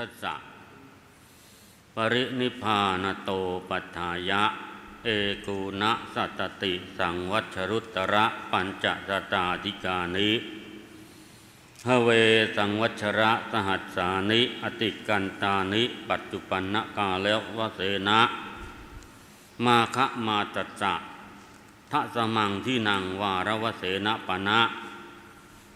ทัสสะปรินิพานโตปัฏฐายะ เอกูณะสัตติสังวัชรุตระปัญจสตาธิกานิฮเวสังวัชระสหัสสานิอติกันตานิ ปัจจุปันนกาเลววเสนะ มาคะมาตัสสะทะสมังที่นังวารวเสนะปณะ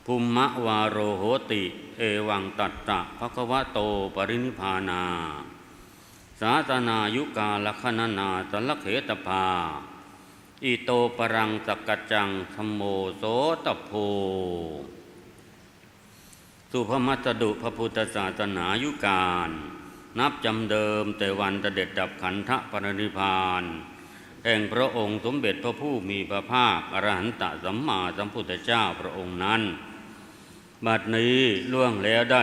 ภูมะวาโรโหติ เอวังตัตตะภควะโตปรินิพานา สาตนายุกาลคณนาสัลเขตภาอิโตปรังสกกจจังธมโมโสตโพสุภมัตดุพระพุทธศาสนายุการ นับจำเดิมแต่วันตเด็ดดับขันธปรินิพานแห่งพระองค์สมเด็จพระผู้มีพระภาค อรหันตสัมมาสัมพุทธเจ้าพระองค์นั้น บัดนี้ล่วงแล้วได้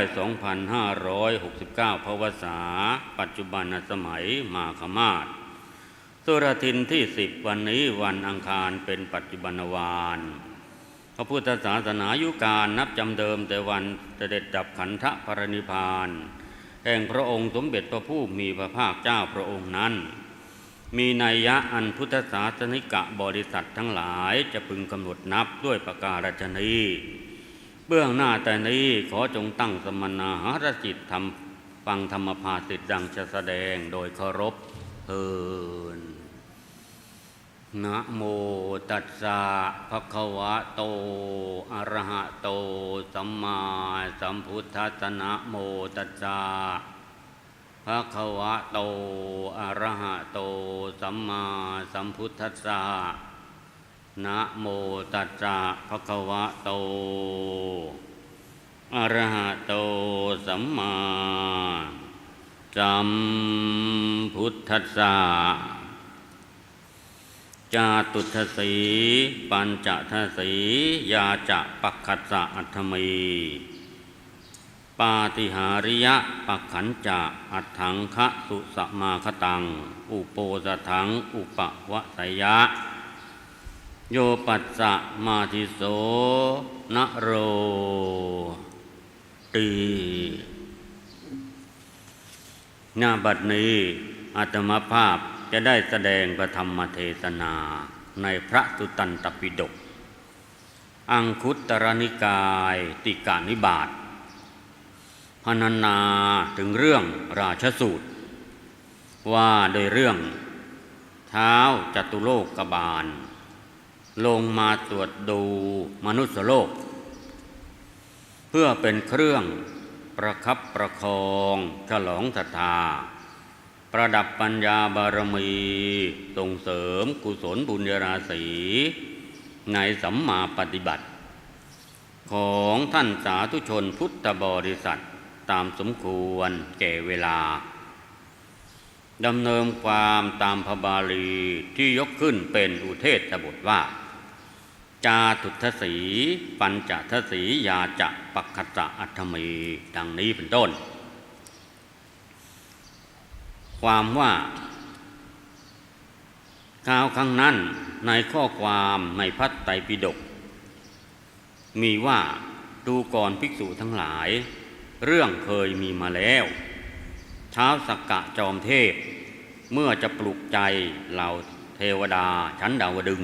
2,569 พวษาปัจจุบันสมัยมาคมาศสุรทินที่สิบวันนี้วันอังคารเป็นปัจจุบันวานพระพุทธศาสนายุการนับจำเดิมแต่วันเสด็จดับขันธปรินิพาน แห่งพระองค์สมเด็จพระผู้มีพระภาคเจ้าพระองค์นั้น มีนัยยะอันพุทธศาสนิกะบริษัททั้งหลายจะพึงกำหนดนับด้วยประการฉนี เบื้องหน้าแต่นี้ขอจงตั้งสมณาหารจิตทำฟังธรรมภาสิทธิดังจะแสดงโดยเคารพเทินนะโมตัสสะภะคะวะโตอะระหะโต สัมมาสัมพุทธัสสะนะโมตัสสะภะคะวะโตอะระหะโต สัมมาสัมพุทธัสสะ นะโมตัสสะภะคะวะโต อะระหะโตสัมมาสัมพุทธัสสะจาตุทสี ปัญจทสี ยาจะปักขัสสะอัตถมีปาติหาริยะปักขันจะอัตถังคะสุสมาคตัง อุโปสถัง อุปวะสยะ โยปัสสะมาทิโสนโรตีหน้าบัดนี้อาตมาภาพจะได้แสดงพระธรรมเทศนาในพระสุตันตปิฎกอังคุตรนิกายติกานิบาตพรรณนาถึงเรื่องราชสูตร ว่าโดยเรื่อง เท้าจตุโลกบาล ลงมาตรวจดูมนุษยโลก เพื่อเป็นเครื่องประคับประคองฉลองศรัทธา ประดับปัญญาบารมีส่งเสริมกุศลบุญญาราศีในสัมมาปฏิบัติ ของท่านสาธุชนพุทธบริษัทตามสมควรแก่เวลาดำเนินความตามพระบาลีที่ยกขึ้นเป็นอุเทศบทว่า จาตุทสีปัญจทสียาจะปักขจะอัตมีดังนี้เป็นต้น ความว่าข่าวครั้งนั้นในข้อความในพัฒไตรปิฎกมีว่าดูก่อนภิกษุทั้งหลาย เรื่องเคยมีมาแล้วเช้าสักกะจอมเทพ เมื่อจะปลุกใจเหล่าเทวดาชั้นดาวดึง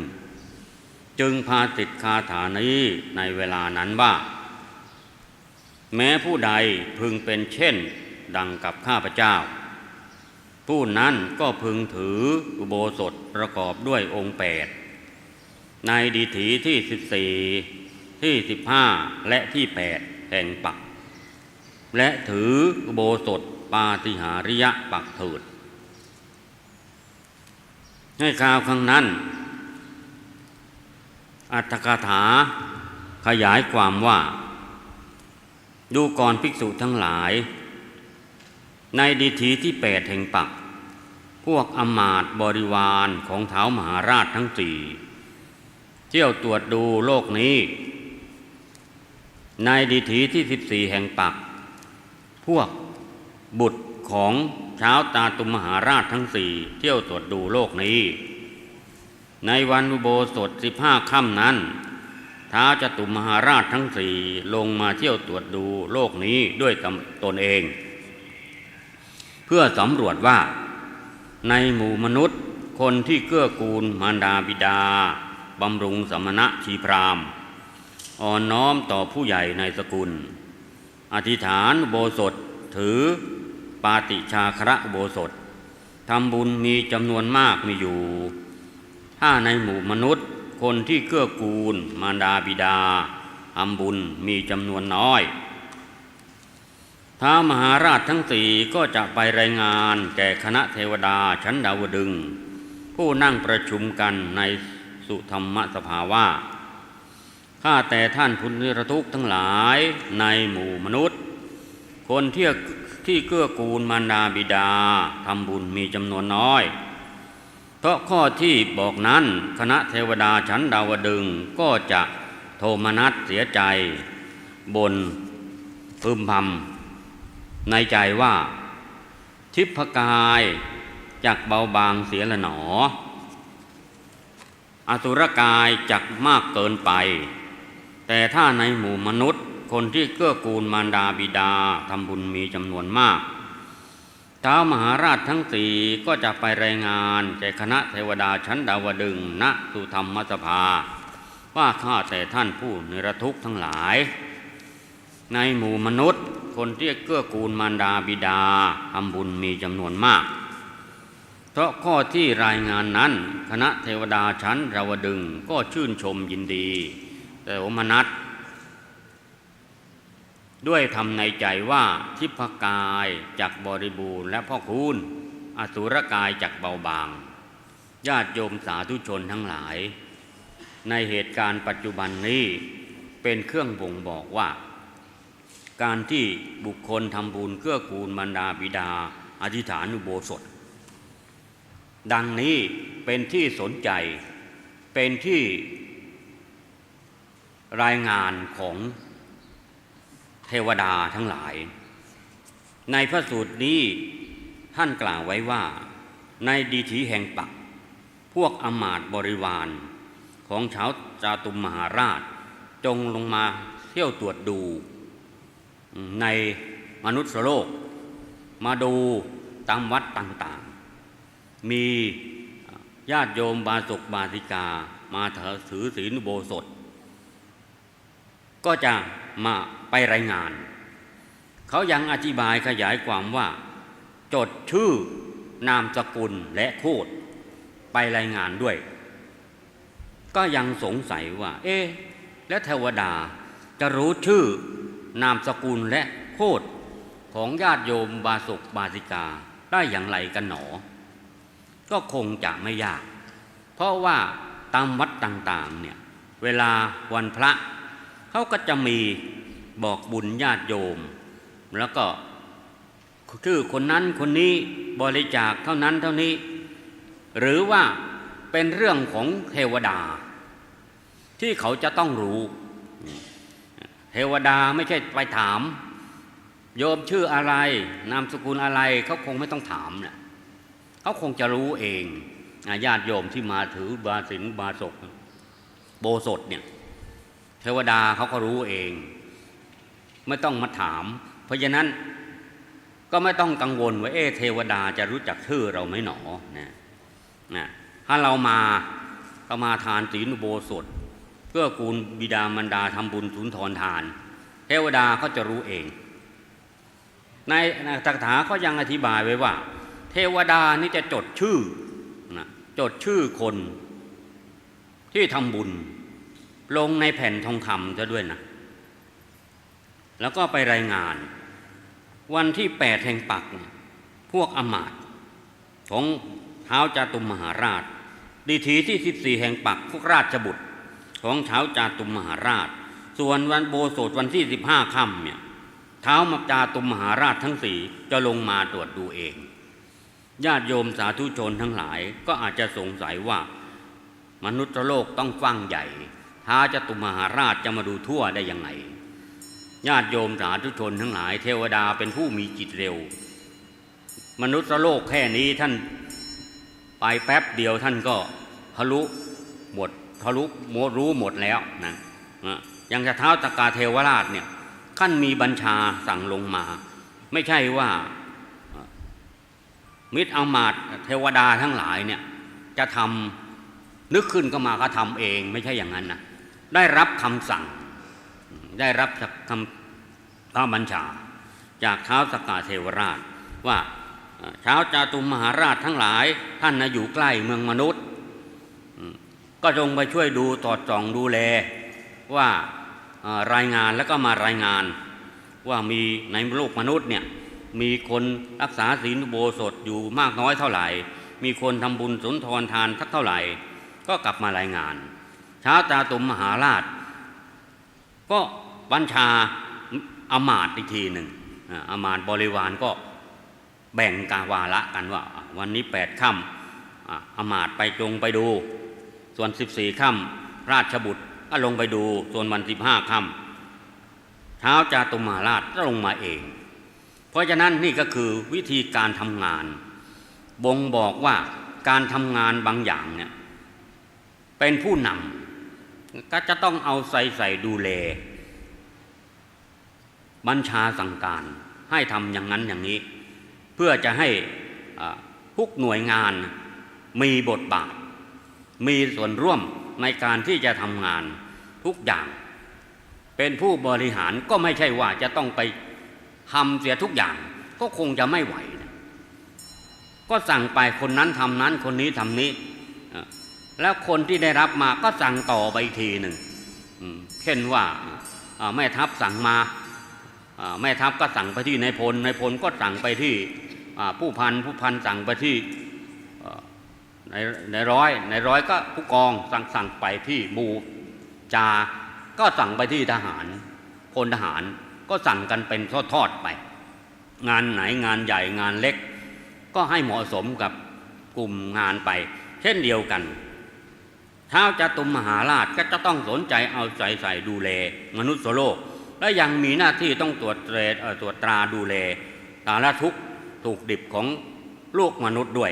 จึงพาติดคาถานี้ในเวลานั้นว่า แม้ผู้ใดพึงเป็นเช่นดังกับข้าพเจ้า ผู้นั้นก็พึงถืออุโบสถประกอบด้วยองค์แปดในดีถีที่สิบสี่ที่สิบห้าและที่แปดแห่งปัก และถืออุโบสถปาติหาริยะปักเถิดให้ข่าวครั้งนั้น อัตถกถาขยายความว่า ดูก่อนภิกษุทั้งหลาย ในดีถีที่แปดแห่งปัก พวกอมาตบริวารของเท้ามหาราชทั้งสี่เที่ยวตรวจดูโลกนี้ ในดีถีที่สิบสี่แห่งปัก พวกบุตรของเช้าวตาตุมมหาราชทั้งสี่เที่ยวตรวจดูโลกนี้ ในวันอุโบสถสิบห้าค่ำนั้นท้าจตุมหาราชทั้งสี่ลงมาเที่ยวตรวจดูโลกนี้ด้วยตนเอง เพื่อสำรวจว่า ในหมู่มนุษย์คนที่เกื้อกูลมารดาบิดาบำรุงสมณะชีพรามอ่อนน้อมต่อผู้ใหญ่ในสกุล อธิษฐานโบสถถือปาติชาคระโบสถทำบุญมีจำนวนมากมีอยู่ ถ้าในหมู่มนุษย์ คนที่เกื้อกูล มารดาบิดาทำบุญมีจำนวนน้อยท้ามหาราชทั้งสี่ก็จะไปรายงานแก่คณะเทวดาชั้นดาวดึง ผู้นั่งประชุมกันในสุธรรมสภาว่าข้าแต่ท่านพุทธนิรทุกทั้งหลายในหมู่มนุษย์ คนที่ที่เกื้อกูลมารดาบิดาทำบุญมีจำนวนน้อย ราะข้อที่บอกนั้นคณะเทวดาชั้นดาวดึงก็จะโทมนัสเสียใจ บนพึมพำในใจว่า ทิพกายจักเบาบางเสียละหนอ อสุรกายจักมากเกินไป แต่ถ้าในหมู่มนุษย์คนที่เกื้อกูลมารดาบิดาทำบุญมีจำนวนมาก ท้าวมหาราชทั้งสี่ก็จะไปรายงานแก่คณะเทวดาชั้นดาวดึงณสุธรรมสภา ว่าข้าแต่ท่านผู้นิรทุกข์ทั้งหลาย ในหมู่มนุษย์ คนที่เกื้อกูลมารดาบิดาทำบุญมีจำนวนมาก เพราะข้อที่รายงานนั้น คณะเทวดาชั้นราวดึงก็ชื่นชมยินดี แต่อมนัส ด้วยทำในใจว่าทิพกายจักบริบูรณ์และพ่อคูณอสุรกายจักเบาบาง ญาติโยมสาธุชนทั้งหลาย ในเหตุการณ์ปัจจุบันนี้เป็นเครื่องบ่งบอกว่า การที่บุคคลทำบุญเกื้อกูลมารดาบิดา อธิษฐานอุโบสถ ดังนี้เป็นที่สนใจเป็นที่รายงานของ เทวดาทั้งหลาย ในพระสูตรนี้ท่านกล่าวไว้ว่า ในดีถีแห่งปัก พวกอมาตบริวารของชาวจาตุมมหาราช จงลงมาเที่ยวตรวจดู ในมนุษย์โลก มาดูตามวัดต่างๆ มีญาติโยมบาศกบาสิกา มาถือศีลโบสถ ก็จะ มาไปรายงาน เขายังอธิบายขยายความว่า จดชื่อนามสกุลและโคดไปรายงานด้วย ก็ยังสงสัยว่า เอ๊แล้วเทวดาจะรู้ชื่อนามสกุลและโคดของญาติโยมบาศกบาสิกาได้อย่างไรกันหนอ ก็คงจะไม่ยาก เพราะว่าตามวัดต่างๆเนี่ยเวลาวันพระ เขาก็จะมีบอกบุญญาติโยม แล้วก็ชื่อคนนั้นคนนี้บริจาคเท่านั้นเท่านี้ หรือว่าเป็นเรื่องของเทวดา ที่เขาจะต้องรู้เทวดาไม่ใช่ไปถาม โยมชื่ออะไร นามสกุลอะไรเขาคงไม่ต้องถามนะเขาคงจะรู้เองญาติโยมที่มาถือบาสินบาศกโบสถเนี่ย เทวดาเขาก็รู้เอง ไม่ต้องมาถาม เพราะฉะนั้นก็ไม่ต้องกังวลว่าเอ๊ะเทวดาจะรู้จักชื่อเราไหมหนอนะนะถ้าเรามาก็มาทานศีลอุโบสถเพื่อกูลบิดามารดาทำบุญสุนทรทาน เทวดาเขาจะรู้เอง ในตถาเขายังอธิบายไว้ว่า เทวดานี่จะจดชื่อนะจดชื่อคนที่ทำบุญ ลงในแผ่นทองคำจะด้วยนะ แล้วก็ไปรายงาน วันที่แปดแห่งปักพวกอมาตย์ของเท้าจาตุมมหาราชดีถีที่สิบสี่แห่งปักพวกราชบุตรของเท้าจาตุมมหาราช ส่วนวันโบสถวันที่สิบห้าค่ำเนี่ยเท้ามาจาตุมมหาราชทั้งสี่จะลงมาตรวจดูเอง ญาติโยมสาธุชนทั้งหลายก็อาจจะสงสัยว่ามนุษย์โลกต้องฟังใหญ่ ท้าจตุมหาราชจะมาดูทั่วได้ยังไงญาติโยมสาธุชนทั้งหลายเทวดาเป็นผู้มีจิตเร็ว มนุษย์โลกแค่นี้ท่านไปแป๊บเดียวท่านก็ทะลุหมดทะลุหมรู้หมดแล้วนะนะอย่างจะเท้าตกาเทวราชเนี่ยขั้นมีบัญชาสั่งลงมา ไม่ใช่ว่ามิตรอามาตเทวดาทั้งหลายเนี่ยจะทำนึกขึ้นก็มาก็ทำเองไม่ใช่อย่างนั้นนะ ได้รับคำสั่ง ได้รับคำท้าบัญชา จากเท้าสกาเทวราช ว่าเอ่อเช้าจาตุมมหาราชทั้งหลายท่านนะอยู่ใกล้เมืองมนุษย์ ก็จงไปช่วยดูตรวจส่องดูแลว่ารายงานแล้วก็มารายงาน ว่ามีในโลกมนุษย์เนี่ยมีคนรักษาศีลอุโบสถอยู่มากน้อยเท่าไหร่ มีคนทำบุญสุนทรทานสักเท่าไหร่ ก็กลับมารายงาน เช้าจาตุมมหาราช ก็บัญชาอามาตย์อีกทีหนึ่งอามาตย์บริวารก็แบ่งกาวาระกันว่า วันนี้แปดค่ำอามาตย์ไปจงไปดู ส่วนสิบสี่ค่ำราชบุตรก็ลงไปดู ส่วนวันสิบห้าค่ำเช้าจาตุมมหาราชก็ลงมาเอง เพราะฉะนั้นนี่ก็คือวิธีการทำงาน บ่งบอกว่าการทำงานบางอย่างเนี่ยเป็นผู้นำ ก็จะต้องเอาใส่ใส่ดูแล บัญชาสั่งการ ให้ทำอย่างนั้นอย่างนี้ เพื่อจะให้ทุกหน่วยงานมีบทบาท มีส่วนร่วมในการที่จะทำงานทุกอย่าง เป็นผู้บริหารก็ไม่ใช่ว่าจะต้องไปทำเสียทุกอย่าง ก็คงจะไม่ไหวนะก็สั่งไปคนนั้นทำนั้นคนนี้ทำนี้ แล้วคนที่ได้รับมาก็สั่งต่อไปทีหนึ่งเช่นว่าแม่ทัพสั่งมาแม่ทัพก็สั่งไปที่นายพลนายพลก็สั่งไปที่ผู้พันผู้พันสั่งไปที่ในในร้อยในร้อยก็ผู้กองสั่งสั่งไปที่หมู่จาก็สั่งไปที่ทหารพลทหารก็สั่งกันเป็นทอดๆไป งานไหนงานใหญ่งานเล็ก ก็ให้เหมาะสมกับกลุ่มงานไป เช่นเดียวกัน ท้าจตุมมหาราชก็จะต้องสนใจเอาใจใส่ดูแลมนุษย์โลก และยังมีหน้าที่ต้องตรวจเตรตรวจตราดูแลสารทุกข์ถูกดิบของโลกมนุษย์ด้วย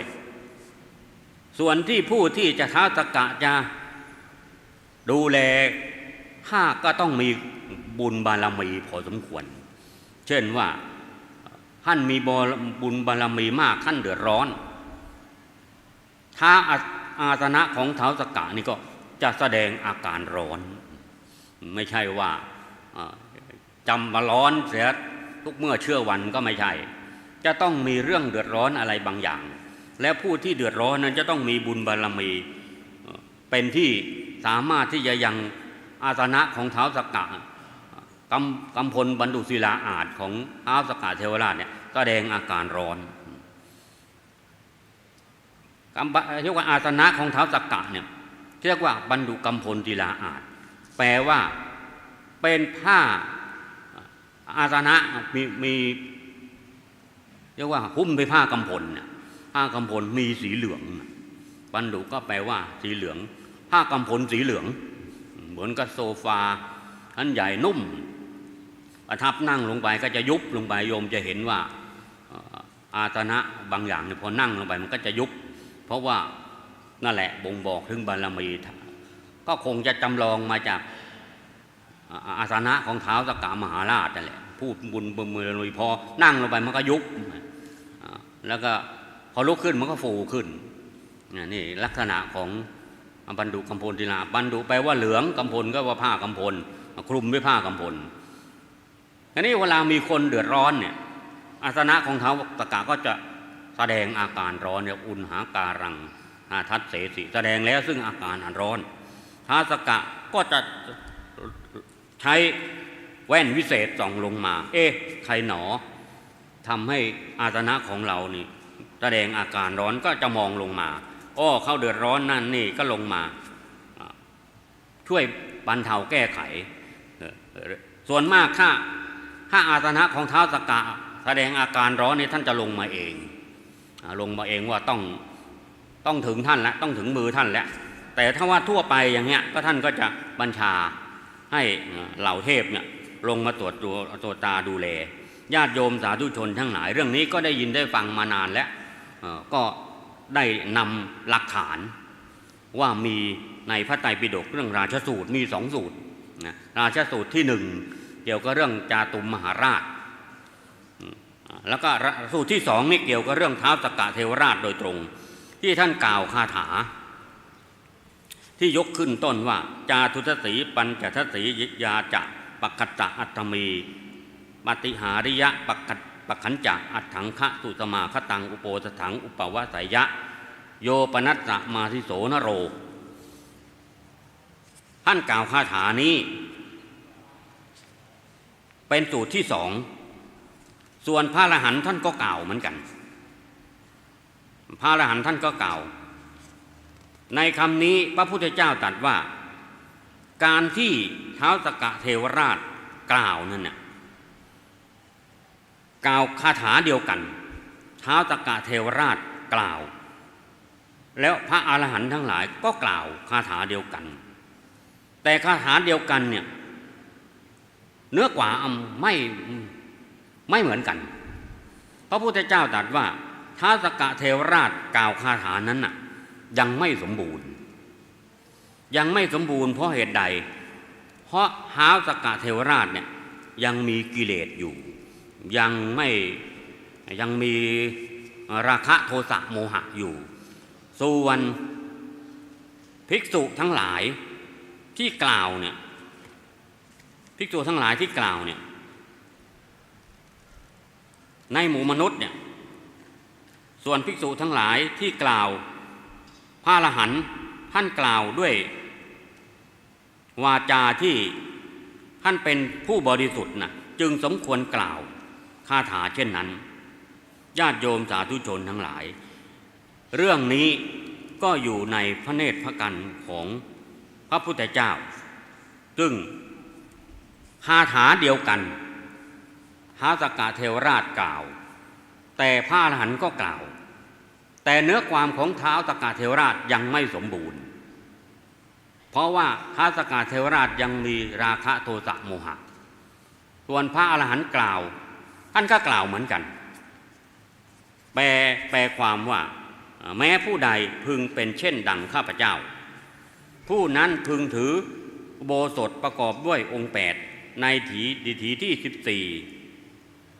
ส่วนที่ผู้ที่จะท้าสกะจะดูแลข้าก็ต้องมีบุญบารมีพอสมควร เช่นว่าท่านมีบุญบารมีมากท่านเดือดร้อนท้า อาสนะของเท้าสกะนี่ก็จะแสดงอาการร้อน ไม่ใช่ว่าจำมาร้อนเสียทุกเมื่อเชื่อวันก็ไม่ใช่ จะต้องมีเรื่องเดือดร้อนอะไรบางอย่าง และผู้ที่เดือดร้อนนั้นจะต้องมีบุญบารมีเอ่อเป็นที่สามารถที่จะยังอาสนะของเท้าสกกะกำกำพลบรรดุศิลาอาจของเท้าสกกะเทวราชเนี่ยแสดงอาการร้อน กำเรียกว่าอาสนะของเท้าสักกะเนี่ยเรียกว่าบรรดุกำพลจีลาอาจแปลว่าเป็นผ้าอาสนะมีมีเรียกว่าหุ้มด้วยผ้ากำพลเนี่ยผ้ากำพลมีสีเหลืองบรรดุก็แปลว่า สีเหลือง ผ้ากำพลสีเหลือง เหมือนกับโซฟาอันใหญ่นุ่มประทับนั่งลงไปก็จะยุบลงไปโยมจะเห็นว่าเอ่ออาสนะบางอย่างเนี่ยพอนั่งลงไปมันก็จะยุบ เพราะว่านั่นแหละบ่งบอกถึงบารมีก็คงจะจำลองมาจากอาสนะของเท้าสกกามหาราชนั่นแหละพูดบุญบมือลุยพอนั่งลงไปมันก็ยุบแล้วก็พอลุกขึ้นมันก็ฟูขึ้นนี่ลักษณะของบรรดุกำพลทีลาบรรดุแปลว่าเหลืองกำพลก็ว่าผ้ากำพลคลุมด้วยผ้ากำพลทีนี้เวลามีคนเดือดร้อนเนี่ยอาสนะของเท้าสกกาก็จะ แสดงอาการร้อนเนี่ยอุณหาการังอาทัศเสสิแสดงแล้วซึ่งอาการอันร้อนท้าสกะก็จะใช้แว่นวิเศษส่องลงมา เอ๊ะใครหนอทำให้อาสนะของเรานี่แสดงอาการร้อนก็จะมองลงมาอ้อเขาเดือดร้อนนั่นนี่ก็ลงมา ช่วยบรรเทาแก้ไข ส่วนมากถ้าถ้าอาสนะของเท้าสกะ แสดงอาการร้อนนี่ท่านจะลงมาเอง ลงมาเองว่าต้องต้องถึงท่านแล้วต้องถึงมือท่านแล้วแต่ถ้าว่าทั่วไปอย่างเงี้ยก็ท่านก็จะบัญชาให้เหล่าเทพเนี่ยลงมาตรวจตัวตรวจตาดูแลญาติโยมสาธุชนทั้งหลายเรื่องนี้ก็ได้ยินได้ฟังมานานแล้วก็ได้นำหลักฐานว่ามีในพระไตรปิฎกเรื่องราชสูตรมีสองสูตรนะราชสูตรที่หนึ่งเกี่ยวกับเรื่องจาตุมมหาราช แล้วก็สูตรที่สองนี่เกี่ยวกับเรื่องเท้าสกกะเทวราชโดยตรง ที่ท่านกล่าวคาถา ที่ยกขึ้นต้นว่า จาทุตสีปัญจทสียิยาจะปัคตะอัตตมีปฏิหาริยะปัคปขันจะอัตถังคะสุสมาคตังอุโปสถังอุปวสายะ โยปนัสสะมาทิโสนโร ท่านกล่าวคาถานี้ เป็นสูตรที่สอง ส่วนพระอรหันต์ท่านก็กล่าวเหมือนกัน พระอรหันต์ท่านก็กล่าว ในคำนี้พระพุทธเจ้าตรัสว่า การที่เท้าสกะเทวราชกล่าวนั่นน่ะกล่าวคาถาเดียวกันเท้าสกกะเทวราชกล่าว แล้วพระอรหันต์ทั้งหลายก็กล่าวคาถาเดียวกัน แต่คาถาเดียวกันเนี่ยเนื้อกว่าไม่ ไม่เหมือนกัน พระพุทธเจ้าตรัสว่าท้าสกะเทวราชกล่าวคาถานั้นน่ะ ยังไม่สมบูรณ์ ยังไม่สมบูรณ์เพราะเหตุใด เพราะท้าสกกะเทวราชเนี่ยยังมีกิเลสอยู่ ยังไม่ยังมีราคะโทสะโมหะอยู่ ส่วนภิกษุทั้งหลายที่กล่าวเนี่ยภิกษุทั้งหลายที่กล่าวเนี่ย ในหมู่มนุษย์เนี่ยส่วนภิกษุทั้งหลายที่กล่าวพระอรหันท่านกล่าวด้วย วาจาที่ท่านเป็นผู้บริสุทธิ์นะจึงสมควรกล่าวคาถาเช่นนั้น ญาติโยมสาธุชนทั้งหลาย เรื่องนี้ก็อยู่ในพระเนตรพระกันของพระพุทธเจ้า ซึ่งคาถาเดียวกัน ท้าสกกะเทวราชกล่าว แต่พระอรหันต์ก็กล่าว แต่เนื้อความของเท้าสกกะเทวราชยังไม่สมบูรณ์ เพราะว่าท้าสกกะเทวราชยังมีราคะโทสะโมหะ ส่วนพระอรหันต์กล่าว ท่านก็กล่าวเหมือนกัน แปลแปลความว่าแม้ผู้ใดพึงเป็นเช่นดังข้าพเจ้า ผู้นั้นพึงถือโบสถประกอบด้วยองค์ 8 ในถีดีถีที่14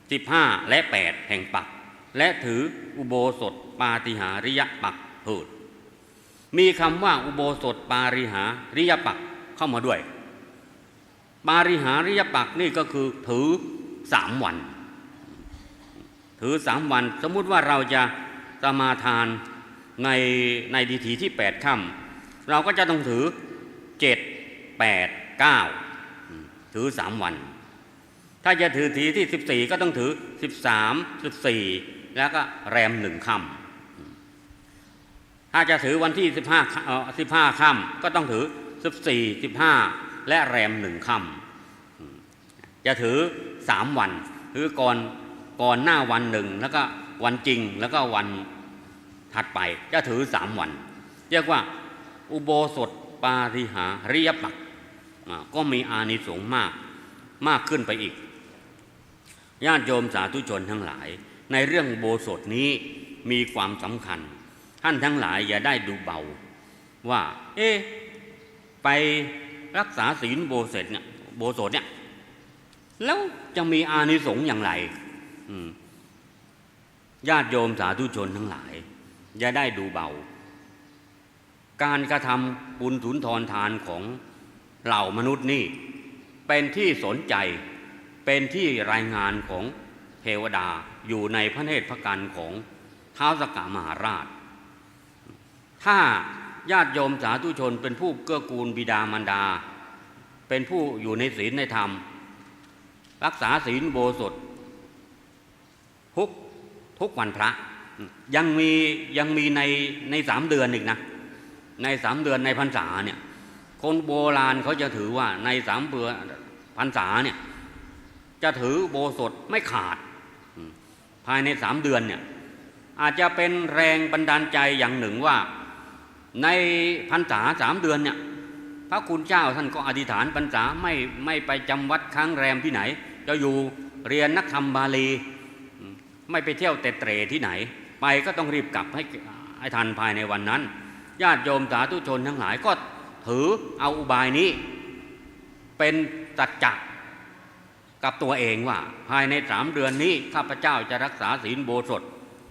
15 และ 8 แห่งปัก และถืออุโบสถปาติหาริยปักเถิดมีคำว่าอุโบสถปาริหาริยปักเข้ามาด้วย ปาริหาริยปักนี่ก็คือถือสามวัน ถือสามวัน สมมุติว่าเราจะสมาทานในในดีถีที่แปดค่ำเราก็จะต้องถือเจ็ดแปดเก้าถือสามวัน ถ้าจะถือทีที่สิบสี่ก็ต้องถือสิบสามสิบสี่แล้วก็แรมหนึ่งค่ำถ้าจะถือวันที่สิบห้าค่ำก็ต้องถือสิบสี่สิบห้าและแรมหนึ่งค่ำจะถือสามวันคือก่อนก่อนหน้าวันหนึ่งแล้วก็วันจริงแล้วก็วันถัดไปจะถือสามวัน เรียกว่าอุโบสถปาริหาริยปักก็มีอานิสงส์มากมากขึ้นไปอีก ญาติโยมสาธุชนทั้งหลาย ในเรื่องโบสถนี้มีความสำคัญ ท่านทั้งหลายอย่าได้ดูเบา ว่า เอ๊ไปรักษาศีลโบสถเนี่ยโบสถเนี่ยแล้วจะมีอานิสงส์อย่างไรญาติโยมสาธุชนทั้งหลาย อย่าได้ดูเบา การกระทำบุญทุนทรทานของเหล่ามนุษย์นี่ เป็นที่สนใจ เป็นที่รายงานของเทวดาอยู่ในพระเนตรพระกันของท้าวสกกามหาราช ถ้าญาติโยมสาธุชนเป็นผู้เกื้อกูลบิดามารดา เป็นผู้อยู่ในศีลในธรรม รักษาศีลโบสถทุกทุกวันพระ ยังมียังมีในในสามเดือนอีกนะ ในสามเดือนในพรรษาเนี่ยคนโบราณเขาจะถือว่าในสามเดือนพรรษาเนี่ย จะถือโบสถไม่ขาด ภายในสามเดือนเนี่ยอาจจะเป็นแรงบันดาลใจอย่างหนึ่งว่า ในพรรษาสามเดือนเนี่ยพระคุณเจ้าท่านก็อธิษฐานพรรษาไม่ไม่ไปจำวัดค้างแรมที่ไหน จะอยู่เรียนนักธรรมบาลี ไม่ไปเที่ยวเตะเตรที่ไหน ไปก็ต้องรีบกลับให้ให้ทันภายในวันนั้น ญาติโยมสาธุชนทั้งหลายก็ถือเอาอุบายนี้ เป็นสัจจะ กับตัวเองว่า ภายในสามเดือนนี้ข้าพเจ้าจะรักษาศีลโบสถ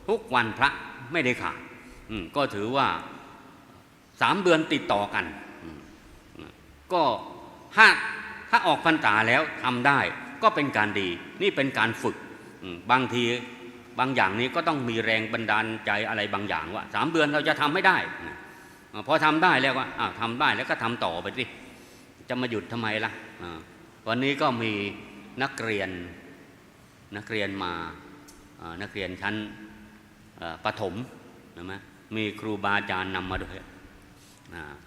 ทุกวันพระไม่ได้ขาดก็ถือว่าสามเดือนติดต่อกัน ก็ถ้าถ้าออกพรรษาแล้วทำได้ก็เป็นการดี นี่เป็นการฝึกบางทีบางอย่างนี้ก็ต้องมีแรงบันดาลใจอะไรบางอย่างว่าสามเดือนเราจะทำไม่ได้พอทำได้แล้วว่าอ้าวทำได้แล้วก็ทำต่อไปสิจะมาหยุดทำไมล่ะอ่าวันนี้ก็มี นักเรียนนักเรียนมานักเรียนชั้นประถมใช่ไหมมีครูบาอาจารย์นำมาด้วย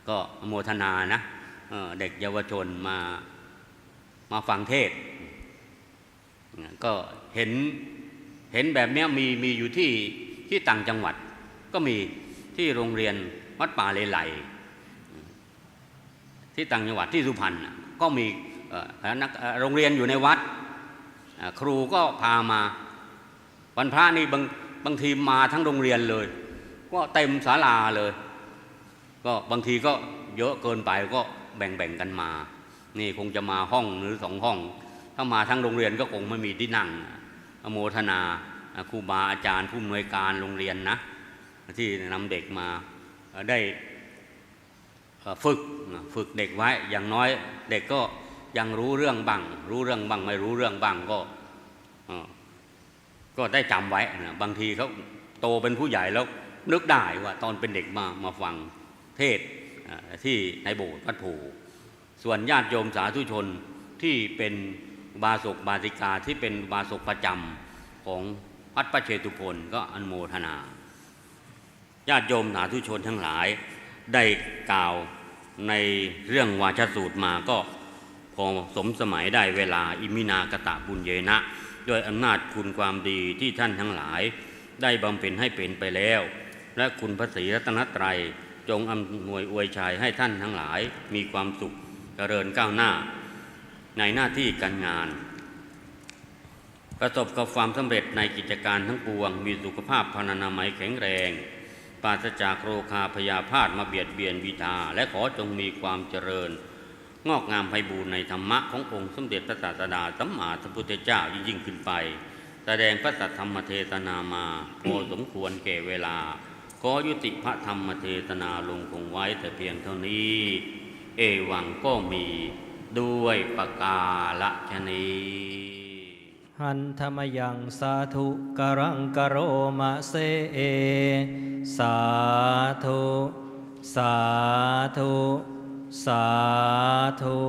ก็โมทนานะเด็กเยาวชนมามาฟังเทศ ก็เห็นเห็นแบบนี้มีมีอยู่ที่ที่ต่างจังหวัด ก็มีที่โรงเรียนวัดป่าเลไลที่ต่างจังหวัดที่สุพรรณก็มี นักโรงเรียนอยู่ในวัด ครูก็พามา วันพระนี่บางบางทีมาทั้งโรงเรียนเลย ก็เต็มศาลาเลย ก็บางทีก็เยอะเกินไปก็แบ่งๆกันมา นี่คงจะมาห้องหรือสองห้อง ถ้ามาทั้งโรงเรียนก็คงไม่มีที่นั่งอโมทนาครูบาอาจารย์ผู้อำนวยการโรงเรียนนะที่นำเด็กมาได้ฝึกฝึกเด็กไว้อย่างน้อยเด็กก็ ยังรู้เรื่องบ้าง รู้เรื่องบ้าง ไม่รู้เรื่องบ้างก็ก็ได้จำไว้นะบางทีเขาโตเป็นผู้ใหญ่แล้วนึกได้ว่าตอนเป็นเด็กมามาฟังเทศที่ในโบสถ์วัดโพส่วนญาติโยมสาธุชนที่เป็นบาสกบาสิกาที่เป็นบาสกประจำของวัดประเชตุพนก็อนโมทนา ญาติโยมสาธุชนทั้งหลายได้กล่าวในเรื่องวาชสูตรมาก็ พอสมสมัยได้เวลาอิมินากตะบุญเยนะด้วยอำนาจคุณความดีที่ท่านทั้งหลาย ได้บำเพ็ญให้เป็นไปแล้ว และคุณพระศรีรัตนตรัย จงอำนวยอวยชัยให้ท่านทั้งหลาย มีความสุขเจริญก้าวหน้า ในหน้าที่การงาน ประสบกับความสำเร็จในกิจการทั้งปวง มีสุขภาพพรรณนามัยแข็งแรงปราศจากโรคาพยาพาธมาเบียดเบียนวิทาและขอจงมีความเจริญ งอกงามไพบูรณ์ในธรรมะขององค์สมเด็จพระศาสดาสัมมาสัมพุทธเจ้ายิ่งขึ้นไป แสดงพระสัทธรรมเทศนามาพอสมควรแก่เวลา ขอยุติพระธรรมเทศนาลงคงไว้แต่เพียงเท่านี้ เอวังก็มีด้วยประกาศนีหันธรรมยังสาธุกรังกโรมาเซเอ สาธุ สาธุ สาธุ